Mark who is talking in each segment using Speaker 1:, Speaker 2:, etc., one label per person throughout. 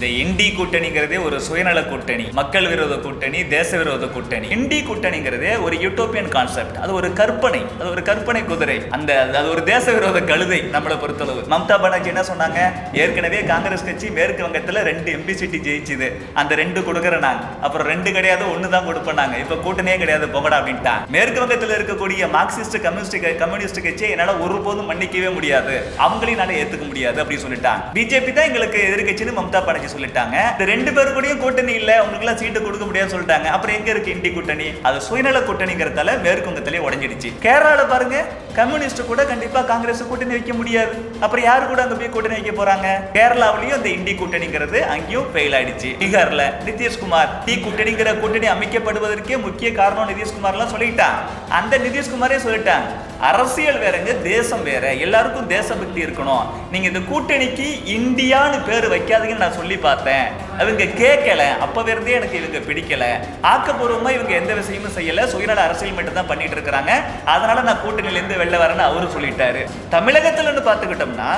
Speaker 1: இந்த இண்டி கூட்டணிங்கிறதே ஒரு சுயநல கூட்டணி மக்கள் விரோத கூட்டணி தேச விரோத கூட்டணி. இண்டி கூட்டணிங்கிறதே ஒரு யூட்டோப்பியன் கான்செப்ட் அது ஒரு கற்பனை அது ஒரு கற்பனை குதிரை. அந்த அது ஒரு தேச விரோத கழுதை நம்மளை பொறுத்தளவு. மம்தா பானர்ஜி என்ன சொன்னாங்க? ஏற்கனவே காங்கிரஸ் கட்சி மேற்கு வங்கத்துல ரெண்டு எம்பி சீட்டு ஜெயிச்சுது. அந்த ரெண்டு கொடுக்குறேன் நாங்க. அப்புறம் ரெண்டு கிடையாது ஒன்று தான் கொடுப்பேன் இப்ப கூட்டணியே கிடையாது போங்கடா அப்படின்ட்டான் மேற்கு வங்கத்தில் இருக்கக்கூடிய மார்க்சிஸ்ட் கம்யூனிஸ்ட் கம்யூனிஸ்ட் கட்சியை என்னால ஒருபோதும் மன்னிக்கவே முடியாது. அவங்களையும் என்னால ஏத்துக்க முடியாது அப்படின்னு சொல்லிட்டாங்க. பிஜேபி தான் எங்களுக்கு எதிர்கட்சின்னு மம்தா பானர்ஜி சொல்லிட்டாங்க. இந்த ரெண்டு பேரு கூடயும் கூட்டணி இல்ல உங்களுக்கு எல்லாம் சீட்டு கொடுக்க முடியாதுன்னு சொல்லிட்டாங்க. அப்புறம் எங்க இருக்கு இண்டி கூட்டணி? அது சுயநல கூட்டணிங்கிறதால மேற்கு வங்கத்திலே உடஞ்சிடுச்சு. கேரளால பாருங்க கம்யூனிஸ்ட் கூட கண்டிப்பா காங்கிரஸ் கூட்டணி வைக்க முடியாது. அப்புறம் யாரு கூட அங்க போய் கூட்டணி வைக்க போறாங்க? கேரளாவிலயும் இந்த இண்டி கூட்டணிங்கிறது அங்கேயும் ஃபெயில் ஆயிடுச்சு. பீகார்ல நிதிஷ்குமார் டி கூட்டணிங்கிற கூட்டணி அமைக்கப்படுவதற்கே முக்கிய காரணம் நிதிஷ்குமார்லாம் சொல்லிட்டான் அந்த நிதிஷ்குமாரே சொல்லிட்டான் அரசியல் வேறங்க தேசம் வேற. எல்லாருக்கும் தேசபக்தி இருக்கணும். நீங்க இந்த கூட்டணிக்கு இந்தியான்னு பேர் வைக்காதீங்கன்னு நான் சொல்லி பார்த்தேன். அவங்க கேட்கல. அப்பவே இருந்தே எனக்கு இவங்க பிடிக்கல. ஆக்கப்பூர்வமா இவங்க எந்த விஷயமும் செய்யல. சுயநல அரசியல் மட்டும் தான் பண்ணிட்டு இருக்கிறாங்க. அதனால நான் கூட்டணியிலேருந்து வெளில வரேன்னு அவரு சொல்லிட்டாரு. தமிழகத்துலன்னு பார்த்துக்கிட்டோம்னா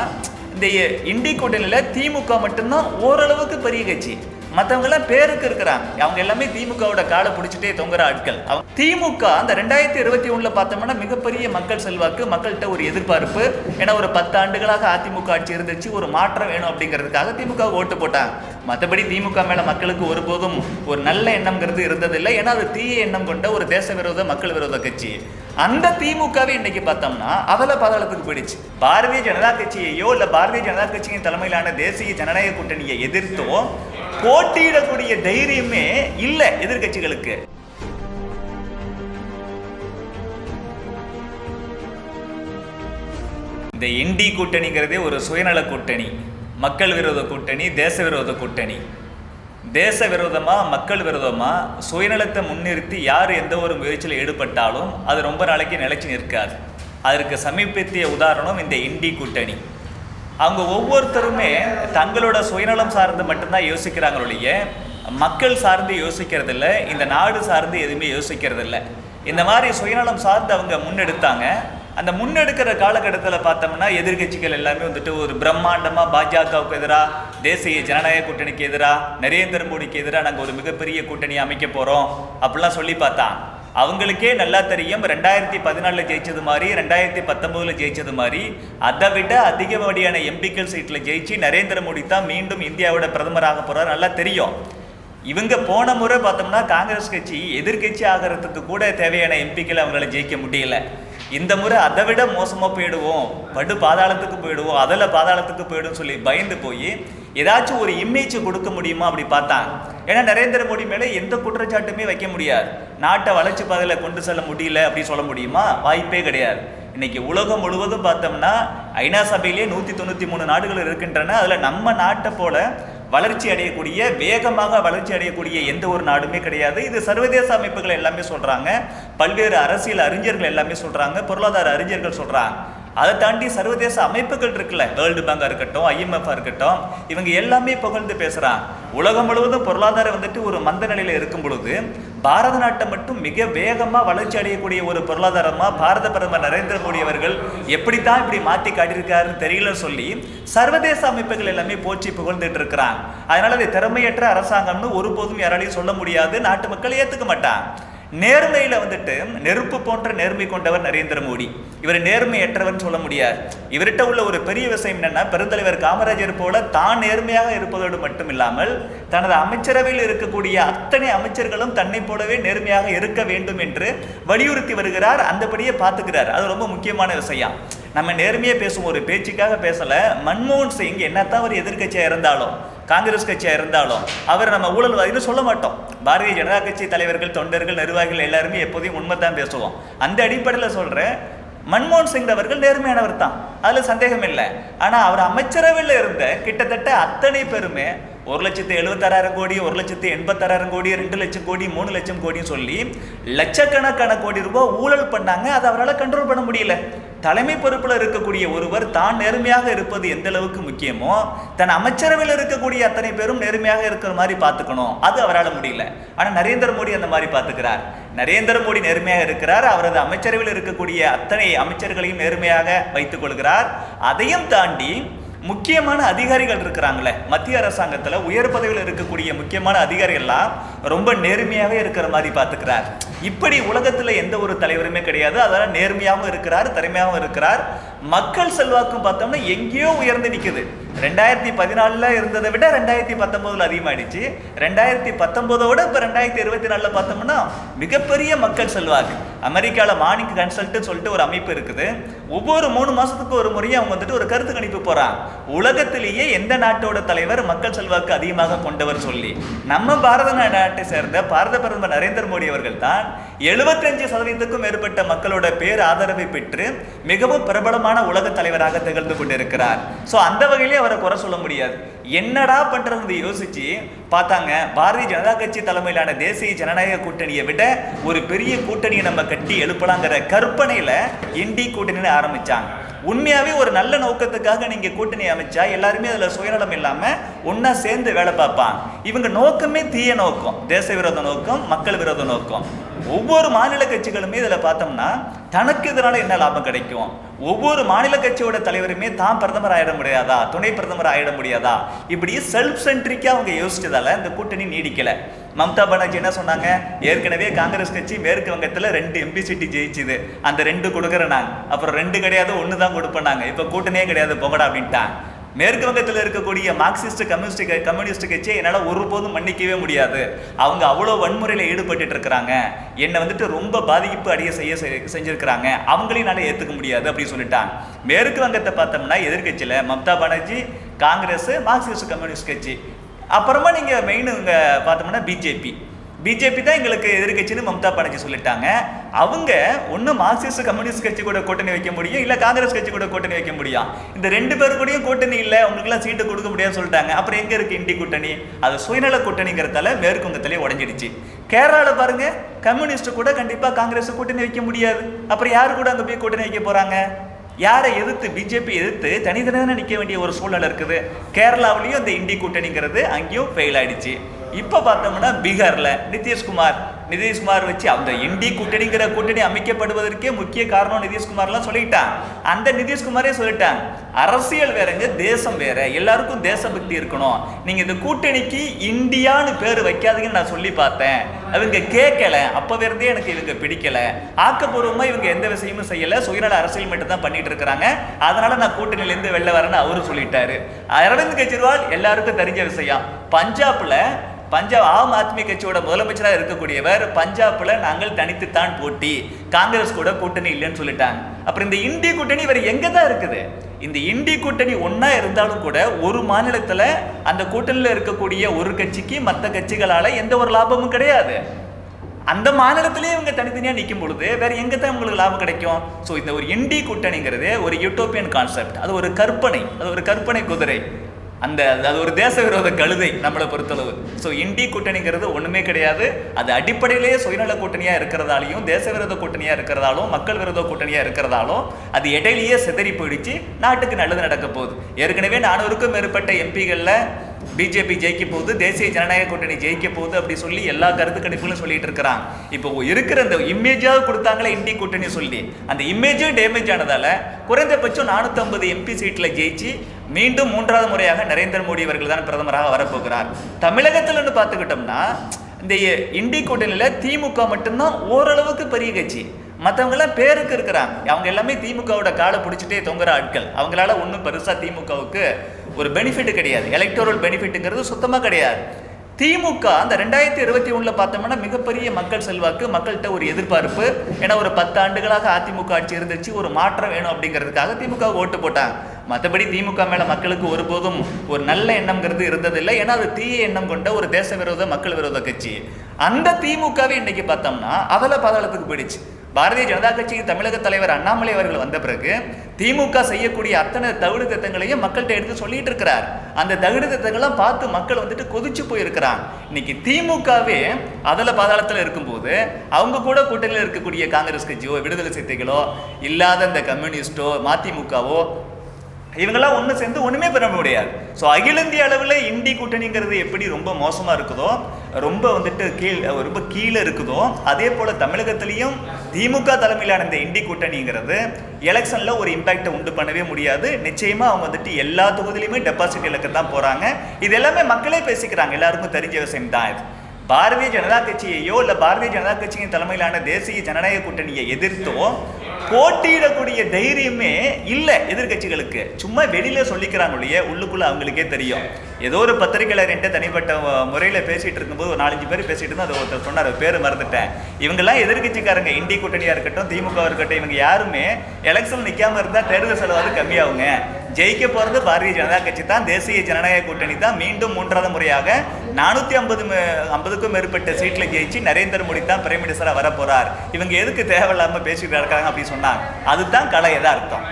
Speaker 1: இந்த இண்டி கூட்டணியில திமுக மட்டும்தான் ஓரளவுக்கு பெரிய கட்சி. மற்றவங்கெல்லாம் பேருக்கு இருக்கிறாங்க. அவங்க எல்லாமே திமுகவோட காலை பிடிச்சிட்டே தொங்குற ஆட்கள். அவங்க திமுக அந்த ரெண்டாயிரத்தி இருபத்தி ஒன்றில் பார்த்தோம்னா மிகப்பெரிய மக்கள் செல்வாக்கு மக்கள்கிட்ட ஒரு எதிர்பார்ப்பு. ஏன்னா ஒரு பத்து ஆண்டுகளாக அதிமுக ஆட்சி இருந்துச்சு ஒரு மாற்றம் வேணும் அப்படிங்கிறதுக்காக திமுக ஓட்டு போட்டாங்க. மற்றபடி திமுக மேலே மக்களுக்கு ஒருபோதும் ஒரு நல்ல எண்ணம்ங்கிறது இருந்ததில்லை. ஏன்னா அது தீய எண்ணம் கொண்ட ஒரு தேச விரோத மக்கள் விரோத கட்சி. அந்த திமுகவே இன்னைக்கு பார்த்தோம்னா அவல பதளத்துக்கு போயிடுச்சு. பாரதிய ஜனதா கட்சியையோ இல்ல பாரதிய ஜனதா கட்சியின் தலைமையிலான தேசிய ஜனநாயக கூட்டணியை எதிர்த்தோ போட்டியிடக்கூடிய தைரியமே இல்லை எதிர்கட்சிகளுக்கு இந்த இண்டி கூட்டணிங்கிறதே ஒரு சுயநல கூட்டணி மக்கள் விரோத கூட்டணி தேச விரோத கூட்டணி. தேச விரோதமாக மக்கள் விரோதமாக சுயநலத்தை முன்னிறுத்தி யார் எந்த ஒரு முயற்சியில் ஈடுபட்டாலும் அது ரொம்ப நாளைக்கு நிலைச்சி நிற்காது. அதற்கு சமீபத்திய உதாரணம் இந்த இண்டி கூட்டணி. அவங்க ஒவ்வொருத்தருமே தங்களோட சுயநலம் சார்ந்து மட்டும்தான் யோசிக்கிறாங்களிய மக்கள் சார்ந்து யோசிக்கிறதில்ல இந்த நாடு சார்ந்து எதுவுமே யோசிக்கிறதில்ல. இந்த மாதிரி சுயநலம் சார்ந்து அவங்க முன்னெடுத்தாங்க. அந்த முன்னெடுக்கிற காலகட்டத்தில் பார்த்தோம்னா எதிர்க்கட்சிகள் எல்லாமே வந்துட்டு ஒரு பிரம்மாண்டமாக பாஜகவுக்கு எதிராக தேசிய ஜனநாயக கூட்டணிக்கு எதிராக நரேந்திர மோடிக்கு எதிராக நாங்கள் ஒரு மிகப்பெரிய கூட்டணி அமைக்க போகிறோம் அப்படிலாம் சொல்லி பார்த்தான். அவங்களுக்கே நல்லா தெரியும். ரெண்டாயிரத்தி பதினாலில் ஜெயிச்சது மாதிரி ரெண்டாயிரத்தி பத்தொம்போதில் ஜெயிச்சது மாதிரி. அதை விட அதிகப்படியான எம்பிக்கள் சீட்டில் ஜெயிச்சு நரேந்திர மோடி தான் மீண்டும் இந்தியாவோட பிரதமராக போகிறார் நல்லா தெரியும். இவங்க போன முறை பார்த்தோம்னா காங்கிரஸ் கட்சி எதிர்க்கட்சி ஆகிறதுக்கு கூட தேவையான எம்பிக்கள் அவங்கள ஜெயிக்க முடியல. இந்த முறை அதை விட மோசமாக போயிடுவோம். படு பாதாளத்துக்கு போயிடுவோம். அதில் பாதாளத்துக்கு போயிடும் சொல்லி பயந்து போய் ஏதாச்சும் ஒரு இமேஜ் கொடுக்க முடியுமா அப்படி பார்த்தான் ஏன்னா நரேந்திர மோடி மேலே எந்த குற்றச்சாட்டுமே வைக்க முடியாது. நாட்டை வளர்ச்சி பாதையில் கொண்டு செல்ல முடியல அப்படி சொல்ல முடியுமா? வாய்ப்பே கிடையாது. இன்னைக்கு உலகம் முழுவதும் பார்த்தோம்னா ஐநா சபையிலே நூற்றி தொண்ணூற்றி மூணு நாடுகள் இருக்கின்றன. அதில் நம்ம நாட்டை போல வளர்ச்சி அடையக்கூடிய வேகமாக வளர்ச்சி அடையக்கூடிய எந்த ஒரு நாடுமே கிடையாது. இது சர்வதேச அமைப்புகள் எல்லாமே சொல்கிறாங்க பல்வேறு அரசியல் அறிஞர்கள் எல்லாமே சொல்கிறாங்க பொருளாதார அறிஞர்கள் சொல்கிறாங்க அதை தாண்டி சர்வதேச அமைப்புகள் இருக்குல்ல வேர்ல்டு பேங்கா இருக்கட்டும் ஐஎம்எஃப் இருக்கட்டும் இவங்க எல்லாமே புகழ்ந்து பேசுறாங்க. உலகம் முழுவதும் பொருளாதாரம் வந்துட்டு ஒரு மந்த நிலையில இருக்கும் பொழுது பாரத நாட்டை மட்டும் மிக வேகமா வளர்ச்சி அடையக்கூடிய ஒரு பொருளாதாரமா பாரத பிரதமர் நரேந்திர மோடி அவர்கள் எப்படித்தான் இப்படி மாத்தி காட்டியிருக்காருன்னு தெரியலன்னு சொல்லி சர்வதேச அமைப்புகள் எல்லாமே போற்றி புகழ்ந்துட்டு இருக்கிறாங்க. அதனால அது திறமையற்ற அரசாங்கம்னு ஒருபோதும் யாராலையும் சொல்ல முடியாது நாட்டு மக்கள் ஏத்துக்க மாட்டான் நேர்மையில வந்துட்டு நெருப்பு போன்ற நேர்மை கொண்டவர் நரேந்திர மோடி. இவர் நேர்மையற்றவர்னு சொல்ல முடியாது. இவர்கிட்ட உள்ள ஒரு பெரிய விஷயம் என்னன்னா பெருந்தலைவர் காமராஜர் போல தான் நேர்மையாக இருப்பதோடு மட்டும் இல்லாமல் தனது அமைச்சரவையில் இருக்கக்கூடிய அத்தனை அமைச்சர்களும் தன்னை போலவே நேர்மையாக இருக்க வேண்டும் என்று வலியுறுத்தி வருகிறார். அந்தபடியே பார்த்துக்கிறார். அது ரொம்ப முக்கியமான விஷயம். நம்ம நேர்மையே பேசுவோம். ஒரு பேச்சுக்காக பேசல. மன்மோகன் சிங் என்னத்தான் அவர் எதிர்க்கட்சியா இருந்தாலும் காங்கிரஸ் கட்சியாக இருந்தாலும் அவர் நம்ம ஊழல்வாதின்னு சொல்ல மாட்டோம். பாரதிய ஜனதா கட்சி தலைவர்கள் தொண்டர்கள் நிர்வாகிகள் எல்லாருமே எப்போதையும் உண்மை தான் பேசுவோம். அந்த அடிப்படையில் சொல்கிறேன் மன்மோகன் சிங் அவர்கள் நேர்மையானவர் தான். அதில் சந்தேகம் இல்லை. ஆனால் அவர் அமைச்சரவையில் இருந்த கிட்டத்தட்ட அத்தனை பேருமே ஒரு லட்சத்து எழுபத்தாறாயிரம் கோடி ஒரு லட்சத்து எண்பத்தாறாயிரம் கோடி ரெண்டு லட்சம் கோடி மூணு லட்சம் கோடின்னு சொல்லி லட்சக்கணக்கான கோடி ரூபாய் ஊழல் பண்ணாங்க. அதை அவரால் கண்ட்ரோல் பண்ண முடியல. தலைமை பொறுப்பில் இருக்கக்கூடிய ஒருவர் தான் நேர்மையாக இருப்பது எந்த அளவுக்கு முக்கியமோ தன் அமைச்சரவையில் இருக்கக்கூடிய அத்தனை பேரும் நேர்மையாக இருக்கிற மாதிரி பார்த்துக்கணும். அது அவரால் முடியல. ஆனால் நரேந்திர மோடி அந்த மாதிரி பார்த்துக்கிறார். நரேந்திர மோடி நேர்மையாக இருக்கிறார். அவரது அமைச்சரவையில் இருக்கக்கூடிய அத்தனை அமைச்சர்களையும் நேர்மையாக வைத்துக் கொள்கிறார். அதையும் தாண்டி முக்கியமான அதிகாரிகள் இருக்கிறாங்களே. மத்திய அரசாங்கத்தில் உயர் பதவியில் இருக்கக்கூடிய முக்கியமான அதிகாரிகள்லாம் ரொம்ப நேர்மையாகவே இருக்கிற மாதிரி பார்த்துக்கிறார் இப்படி உலகத்தில் எந்த ஒரு தலைவருமே கிடையாது. அதனால் நேர்மையாகவும் இருக்கிறார் திறமையாகவும் இருக்கிறார். மக்கள் செல்வாக்கும் பார்த்தோம்னா எங்கேயோ உயர்ந்து நிற்குது ரெண்டாயிரத்தி பதினாலில் இருந்ததை விட ரெண்டாயிரத்தி பத்தொம்போதில் அதிகமாகிடுச்சு ரெண்டாயிரத்தி பத்தொம்போதோட இப்போ ரெண்டாயிரத்தி இருபத்தி நாலில் பார்த்தோம்னா மிகப்பெரிய மக்கள் செல்வாக்கு. அமெரிக்காவில் மார்னிங் கன்சல்ட்டு சொல்லிட்டு ஒரு அமைப்பு இருக்குது. ஒவ்வொரு மூணு மாதத்துக்கு ஒரு முறையும் அவங்க வந்துட்டு ஒரு கருத்து கணிப்பு போகிறான் உலகத்திலேயே எந்த நாட்டோட தலைவர் மக்கள் செல்வாக்கு அதிகமாக கொண்டவர் சொல்லி. நம்ம பாரத நாட்டை சேர்ந்த பாரத பிரதமர் நரேந்திர மோடி அவர்கள் தான் எழுபத்தஞ்சு சதவீதத்துக்கும் மேற்பட்ட மக்களோட பேர் ஆதரவை பெற்று மிகவும் பிரபலமான உலக தலைவராக திகழ்ந்து கொண்டிருக்கிறார். ஸோ அந்த வகையிலே அவரை குறை சொல்ல முடியாது. என்னடா பண்றது யோசிச்சு பார்த்தாங்க பாரதிய ஜனதா கட்சி தலைமையிலான தேசிய ஜனநாயக கூட்டணியை விட ஒரு பெரிய கூட்டணியை நம்ம கட்டி எழுப்பலாங்கிற கற்பனையில என்டி கூட்டணின்னு ஆரம்பிச்சாங்க. உண்மையாவே ஒரு நல்ல நோக்கத்துக்காக நீங்க கூட்டணி அமைச்சா எல்லாருமே அதுல சுயநலம் இல்லாம ஒன்றா சேர்ந்து வேலை பார்ப்பாங்க. இவங்க நோக்கமே தீய நோக்கம் தேச விரோத நோக்கம் மக்கள் விரோத நோக்கம். ஒவ்வொரு மாநில கட்சிகளுமே இதில் பார்த்தோம்னா தனக்கு இதனால் என்ன லாபம் கிடைக்கும்? ஒவ்வொரு மாநில கட்சியோட தலைவருமே தான் பிரதமர் ஆயிட முடியாதா? துணை பிரதமர் ஆயிட முடியாதா? இப்படி செல்ஃப் சென்ட்ரிக்காக அவங்க யோசிச்சதால இந்த கூட்டணி நீடிக்கலை. மம்தா பானர்ஜி என்ன சொன்னாங்க? ஏற்கனவே காங்கிரஸ் கட்சி மேற்கு வங்கத்தில் ரெண்டு எம்பி சிட்டி ஜெயிச்சுது. அந்த ரெண்டு கொடுக்குறேன் நாங்கள் அப்புறம் ரெண்டு கிடையாது ஒன்று தான் கொடுப்பேன் இப்போ கூட்டணியே கிடையாது போகடா அப்படின்ட்டாங்க. மேற்கு வங்கத்தில் இருக்கக்கூடிய மார்க்சிஸ்ட் கம்யூனிஸ்ட் கம்யூனிஸ்ட் கட்சியை என்னால் ஒருபோதும் மன்னிக்கவே முடியாது. அவங்க அவ்வளோ வன்முறையில் ஈடுபட்டு இருக்கிறாங்க. என்னை வந்துட்டு ரொம்ப பாதிப்பு அடைய செய்ய செ- செஞ்சிருக்கிறாங்க. அவங்களையும் என்னால் ஏற்றுக்க முடியாது அப்படின்னு சொல்லிட்டாங்க. மேற்கு வங்கத்தை பார்த்தோம்னா எதிர்க்கட்சியில் மம்தா பானர்ஜி காங்கிரஸ் மார்க்சிஸ்ட் கம்யூனிஸ்ட் கட்சி. அப்புறமா நீங்கள் மெயின் இங்கே பார்த்தோம்னா பிஜேபி பிஜேபி தான் எங்களுக்கு எதிர்க்கட்சின்னு மம்தா பானர்ஜி சொல்லிட்டாங்க. அவங்க ஒன்று மார்க்சிஸ்ட் கம்யூனிஸ்ட் கட்சி கூட கூட்டணி வைக்க முடியும் இல்லை காங்கிரஸ் கட்சி கூட கூட்டணி வைக்க முடியும். இந்த ரெண்டு பேரு கூடயும் கூட்டணி இல்லை உங்களுக்குலாம் சீட்டு கொடுக்க முடியாதுன்னு சொல்லிட்டாங்க. அப்புறம் எங்கே இருக்கு இண்டி கூட்டணி? அது சுயநல கூட்டணிங்கிறதால மேற்குங்கத்திலே உடஞ்சிடுச்சு. கேரளாவில் பாருங்க கம்யூனிஸ்ட் கூட கண்டிப்பாக காங்கிரஸ் கூட்டணி வைக்க முடியாது. அப்புறம் யாரு கூட அங்கே போய் கூட்டணி வைக்க போறாங்க? யாரை எதிர்த்து பிஜேபி எதிர்த்து தனித்தனியாக நிற்க வேண்டிய ஒரு சூழ்நிலை இருக்குது. கேரளாவிலையும் இந்த இண்டி கூட்டணிங்கிறது அங்கேயும் ஃபெயில் ஆயிடுச்சு. இப்போ பார்த்தோம்னா பீகாரில் நிதிஷ்குமார். நிதிஷ்குமார் வச்சு அந்த இண்டி கூட்டணிங்கிற கூட்டணி அமைக்கப்படுவதற்கே முக்கிய காரணம் நிதிஷ்குமார்லாம் சொல்லிட்டான். அந்த நிதிஷ்குமாரே சொல்லிட்டான் அரசியல் வேறங்க தேசம் வேற. எல்லாருக்கும் தேசபக்தி இருக்கணும். நீங்க இந்த கூட்டணிக்கு இந்தியான்னு பேர் வைக்காதீங்கன்னு நான் சொல்லி பார்த்தேன். அவங்க கேட்கல. அப்போ இருந்தே எனக்கு இவங்க பிடிக்கல. ஆக்கப்பூர்வமா இவங்க எந்த விஷயமும் செய்யல. சுயநல அரசியல் மட்டும் தான் பண்ணிட்டு இருக்கிறாங்க. அதனால நான் கூட்டணியிலேருந்து வெளில வரேன்னு அவரும் சொல்லிட்டாரு. அரவிந்த் கெஜ்ரிவால் எல்லாருக்கும் தெரிஞ்ச விஷயம். பஞ்சாப்ல பஞ்சாப் ஆம் ஆத்மி கட்சியோட முதலமைச்சராக இருக்கக்கூடியவர் பஞ்சாப்ல நாங்கள் தனித்துத்தான் போட்டி. காங்கிரஸ் கூட கூட்டணி இல்லைன்னு சொல்லிட்டாங்க. அப்புறம் இந்த இந்தி கூட்டணி இவர் எங்க தான் இருக்குது? இந்த இந்தி கூட்டணி ஒன்றா இருந்தாலும் கூட ஒரு மாநிலத்துல அந்த கூட்டணியில இருக்கக்கூடிய ஒரு கட்சிக்கு மற்ற கட்சிகளால எந்த ஒரு லாபமும் கிடையாது. அந்த மாநிலத்திலேயே இவங்க தனித்தனியாக நிற்கும் பொழுது வேற எங்க தான் உங்களுக்கு லாபம் கிடைக்கும்? ஸோ இந்த ஒரு இண்டி கூட்டணிங்கிறது ஒரு யூட்டோப்பியன் கான்செப்ட் அது ஒரு கற்பனை. அது ஒரு கற்பனை குதிரை. அந்த அது ஒரு தேச விரோத கழுதை நம்மளை பொறுத்தளவு. ஸோ இண்டி கூட்டணிங்கிறது ஒன்றுமே கிடையாது. அது அடிப்படையிலேயே சுயநல கூட்டணியாக இருக்கிறதாலையும் தேச விரோத கூட்டணியாக இருக்கிறதாலும் மக்கள் விரோத கூட்டணியாக இருக்கிறதாலும் அது இடையிலேயே சிதறி போயிடுச்சு. நாட்டுக்கு நல்லது நடக்க போகுது. ஏற்கனவே நானூறுக்கும் மேற்பட்ட எம்பிகளில் பிஜேபி ஜெயிக்க போகுது தேசிய ஜனநாயக கூட்டணி ஜெயிக்க போகுது அப்படி சொல்லி எல்லா கருத்து கணிப்புகளும் சொல்லிட்டு இருக்கிறாங்க. இப்போ இருக்கிற அந்த இமேஜாக கொடுத்தாங்களே இந்தி கூட்டணி சொல்லி. அந்த இமேஜும் டேமேஜ் ஆனதால குறைந்தபட்சம் நானூற்றம்பது எம்பி சீட்டில் ஜெயிச்சு மீண்டும் மூன்றாவது முறையாக நரேந்திர மோடி அவர்கள் தான் பிரதமராக வரப்போகிறார். தமிழகத்தில்னு பார்த்துக்கிட்டோம்னா இந்த இண்டி கூட்டணியில் திமுக மட்டும்தான் ஓரளவுக்கு பெரிய கட்சி. மற்றவங்கெல்லாம் பேருக்கு இருக்கிறாங்க. அவங்க எல்லாமே திமுகவோட காலை பிடிச்சிட்டே தொங்குற ஆட்கள். அவங்களால ஒன்றும் பெருசாக திமுகவுக்கு ஒரு பெனிஃபிட் கிடையாது. எலக்டோரல் பெனிஃபிட்டுங்கிறது சுத்தமாக கிடையாது. திமுக அந்த ரெண்டாயிரத்தி இருபத்தி ஒன்றில் பார்த்தோம்னா மிகப்பெரிய மக்கள் செல்வாக்கு மக்கள்கிட்ட ஒரு எதிர்பார்ப்பு. ஏன்னா ஒரு பத்து ஆண்டுகளாக அதிமுக ஆட்சி இருந்துச்சு ஒரு மாற்றம் வேணும் அப்படிங்கிறதுக்காக திமுக ஓட்டு போட்டாங்க. மற்றபடி திமுக மேலே மக்களுக்கு ஒருபோதும் ஒரு நல்ல எண்ணம்ங்கிறது இருந்ததில்லை. ஏன்னா அது தீய எண்ணம் கொண்ட ஒரு தேச விரோத மக்கள் விரோத கட்சி. அந்த திமுகவே இன்னைக்கு பார்த்தோம்னா அதில் பாதாளத்துக்கு போயிடுச்சு. பாரதிய ஜனதா கட்சியின் தமிழக தலைவர் அண்ணாமலை அவர்கள் வந்த பிறகு திமுக செய்யக்கூடிய அத்தனை தகுடு திட்டங்களையும் மக்கள்கிட்ட எடுத்து சொல்லிட்டு இருக்கிறார். அந்த தகுடு திட்டங்கள்லாம் பார்த்து மக்கள் வந்துட்டு கொதிச்சு போயிருக்கிறாங்க. இன்னைக்கு திமுகவே அதில் பாதாளத்தில் இருக்கும்போது அவங்க கூட கூட்டணியில் இருக்கக்கூடிய காங்கிரஸ் கட்சியோ விடுதலை சிறுத்தைகளோ இல்லாத இந்த கம்யூனிஸ்டோ மதிமுகவோ இவங்கெல்லாம் ஒன்று சேர்ந்து ஒன்றுமே பெற முடியாது. ஸோ அகில இந்திய அளவில் இந்தி கூட்டணிங்கிறது எப்படி ரொம்ப மோசமாக இருக்குதோ ரொம்ப வந்துட்டு கீழ் ரொம்ப கீழே இருக்குதோ அதே போல் தமிழகத்துலேயும் திமுக தலைமையிலான இந்த இண்டி கூட்டணிங்கிறது எலெக்ஷனில் ஒரு இம்பேக்டை உண்டு பண்ணவே முடியாது. நிச்சயமாக அவங்க வந்துட்டு எல்லா தொகுதியிலையுமே டெபாசிட் இலக்கு தான் போகிறாங்க இது எல்லாமே மக்களே பேசிக்கிறாங்க. எல்லாருக்கும் தெரிஞ்ச விஷயம் தான் இது. பாரதிய ஜனதா கட்சியையோ இல்லை பாரதிய ஜனதா கட்சியின் தலைமையிலான தேசிய ஜனநாயக கூட்டணியை எதிர்த்தோ போட்டியிடக்கூடிய தைரியமே இல்லை எதிர்க்கட்சிகளுக்கு. சும்மா வெளியில சொல்லிக்கிறாங்க ஒழிய உள்ளுக்குள்ள அவங்களுக்கே தெரியும். ஏதோ ஒரு பத்திரிகையாளர்கிட்ட தனிப்பட்ட முறையில் பேசிட்டு இருக்கும்போது ஒரு நாலஞ்சு பேர் பேசிட்டு இருந்தோம் அதை ஒருத்தர் சொன்னார் பேர் மறந்துட்டேன். இவங்கெல்லாம் எதிர்க்கட்சிக்காரங்க. இந்தி கூட்டணியா இருக்கட்டும் திமுக இருக்கட்டும் இவங்க யாருமே எலெக்ஷன் நிற்காம இருந்தால் தேர்தல் செலவாது கம்மியாகுங்க. ஜெயிக்க போகிறது பாரதிய ஜனதா கட்சி தான். தேசிய ஜனநாயக கூட்டணி தான். மீண்டும் மூன்றாவது முறையாக நானூற்றி ஐம்பது ஐம்பதுக்கும் மேற்பட்ட சீட்டில் ஜெயிச்சு நரேந்திர மோடி தான் பிரைம் மினிஸ்டராக வரப்போகிறார் இவங்க எதுக்கு தேவையில்லாமல் பேசிட்டு இருக்காங்க அப்படின்னு சொன்னாங்க அதுதான் கலை எதா அர்த்தம்.